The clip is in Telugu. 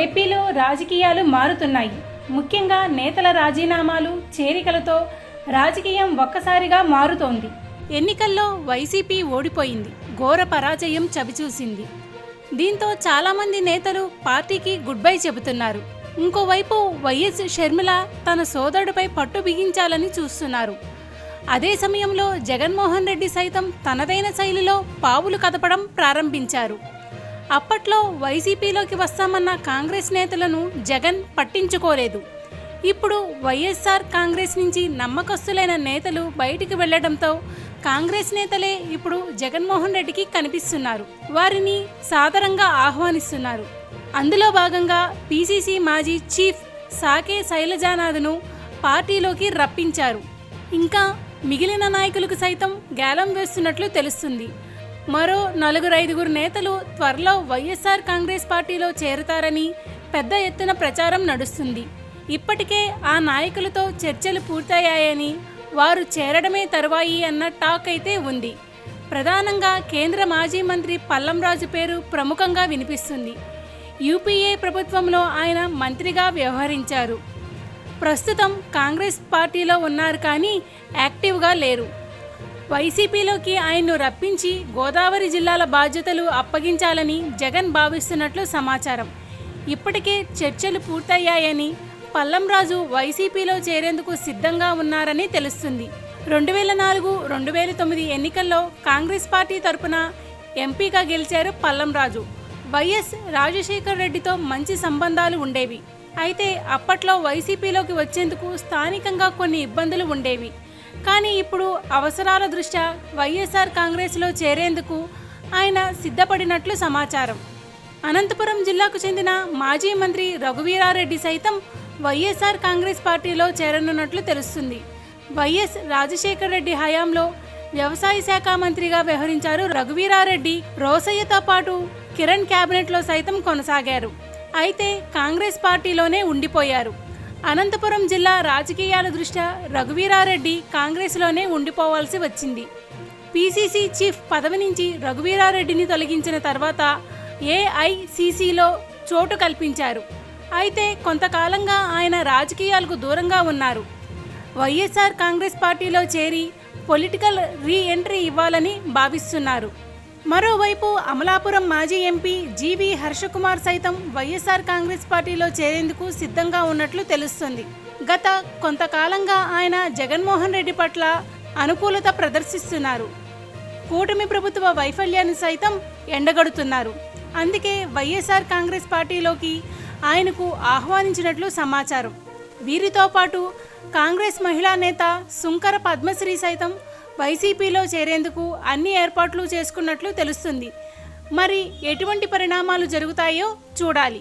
ఏపీలో రాజకీయాలు మారుతున్నాయి. ముఖ్యంగా నేతల రాజీనామాలు చేరికలతో రాజకీయం ఒక్కసారిగా మారుతోంది. ఎన్నికల్లో వైసీపీ ఓడిపోయింది. ఘోర పరాజయం చవిచూసింది. దీంతో చాలామంది నేతలు పార్టీకి గుడ్ బై చెబుతున్నారు. ఇంకోవైపు వైఎస్ షర్మిల తన సోదరుడిపై పట్టు బిగించాలని చూస్తున్నారు. అదే సమయంలో జగన్మోహన్ రెడ్డి సైతం తనదైన శైలిలో పావులు కదపడం ప్రారంభించారు. అప్పట్లో వైసీపీలోకి వస్తామన్న కాంగ్రెస్ నేతలను జగన్ పట్టించుకోలేదు. ఇప్పుడు వైఎస్ఆర్ కాంగ్రెస్ నుంచి నమ్మకస్తులైన నేతలు బయటికి వెళ్ళడంతో కాంగ్రెస్ నేతలే ఇప్పుడు జగన్మోహన్ రెడ్డికి కనిపిస్తున్నారు. వారిని సాదరంగా ఆహ్వానిస్తున్నారు. అందులో భాగంగా పీసీసీ మాజీ చీఫ్ సాకే శైలజానాథ్ను పార్టీలోకి రప్పించారు. ఇంకా మిగిలిన నాయకులకు సైతం గేలం వేస్తున్నట్లు తెలుస్తుంది. మరో నలుగురు ఐదుగురు నేతలు త్వరలో వైఎస్ఆర్ కాంగ్రెస్ పార్టీలో చేరుతారని పెద్ద ఎత్తున ప్రచారం నడుస్తుంది. ఇప్పటికే ఆ నాయకులతో చర్చలు పూర్తయ్యాయని వారు చేరడమే తరువాయి అన్న టాక్ అయితే ఉంది. ప్రధానంగా కేంద్ర మాజీ మంత్రి పల్లంరాజు పేరు ప్రముఖంగా వినిపిస్తుంది. యూపీఏ ప్రభుత్వంలో ఆయన మంత్రిగా వ్యవహరించారు. ప్రస్తుతం కాంగ్రెస్ పార్టీలో ఉన్నారు కానీ యాక్టివ్గా లేరు. వైసీపీలోకి ఆయన్ను రప్పించి గోదావరి జిల్లాల బాధ్యతలు అప్పగించాలని జగన్ భావిస్తున్నట్లు సమాచారం. ఇప్పటికే చర్చలు పూర్తయ్యాయని పల్లంరాజు వైసీపీలో చేరేందుకు సిద్ధంగా ఉన్నారని తెలుస్తుంది. రెండు వేల నాలుగు రెండు వేల తొమ్మిది ఎన్నికల్లో కాంగ్రెస్ పార్టీ తరపున ఎంపీగా గెలిచారు పల్లంరాజు. వైఎస్ రాజశేఖర్ రెడ్డితో మంచి సంబంధాలు ఉండేవి. అయితే అప్పట్లో వైసీపీలోకి వచ్చేందుకు స్థానికంగా కొన్ని ఇబ్బందులు ఉండేవి. కానీ ఇప్పుడు అవసరాల దృష్ట్యా వైఎస్ఆర్ కాంగ్రెస్లో చేరేందుకు ఆయన సిద్ధపడినట్లు సమాచారం. అనంతపురం జిల్లాకు చెందిన మాజీ మంత్రి రఘువీరారెడ్డి సైతం వైఎస్ఆర్ కాంగ్రెస్ పార్టీలో చేరనున్నట్లు తెలుస్తుంది. వైఎస్ రాజశేఖర రెడ్డి హయాంలో వ్యవసాయ శాఖ మంత్రిగా వ్యవహరించారు రఘువీరారెడ్డి. రోసయ్యతో పాటు కిరణ్ క్యాబినెట్లో సైతం కొనసాగారు. అయితే కాంగ్రెస్ పార్టీలోనే ఉండిపోయారు. అనంతపురం జిల్లా రాజకీయాల దృష్ట్యా రఘువీరారెడ్డి కాంగ్రెస్లోనే ఉండిపోవాల్సి వచ్చింది. పీసీసీ చీఫ్ పదవి నుంచి రఘువీరారెడ్డిని తొలగించిన తర్వాత ఏఐసీసీలో చోటు కల్పించారు. అయితే కొంతకాలంగా ఆయన రాజకీయాలకు దూరంగా ఉన్నారు. వైఎస్ఆర్ కాంగ్రెస్ పార్టీలో చేరి పొలిటికల్ రీ ఎంట్రీ ఇవ్వాలని భావిస్తున్నారు. మరోవైపు అమలాపురం మాజీ ఎంపీ జీవి హర్షకుమార్ సైతం వైఎస్ఆర్ కాంగ్రెస్ పార్టీలో చేరేందుకు సిద్ధంగా ఉన్నట్లు తెలుస్తుంది. గత కొంతకాలంగా ఆయన జగన్మోహన్ రెడ్డి పట్ల అనుకూలత ప్రదర్శిస్తున్నారు. కూటమి ప్రభుత్వ వైఫల్యాన్ని సైతం ఎండగడుతున్నారు. అందుకే వైఎస్ఆర్ కాంగ్రెస్ పార్టీలోకి ఆయనకు ఆహ్వానించినట్లు సమాచారం. వీరితో పాటు కాంగ్రెస్ మహిళా నేత సుంకర పద్మశ్రీ సైతం వైసీపీలో చేరేందుకు అన్ని ఏర్పాట్లు చేసుకున్నట్లు తెలుస్తుంది. మరి ఎటువంటి పరిణామాలు జరుగుతాయో చూడాలి.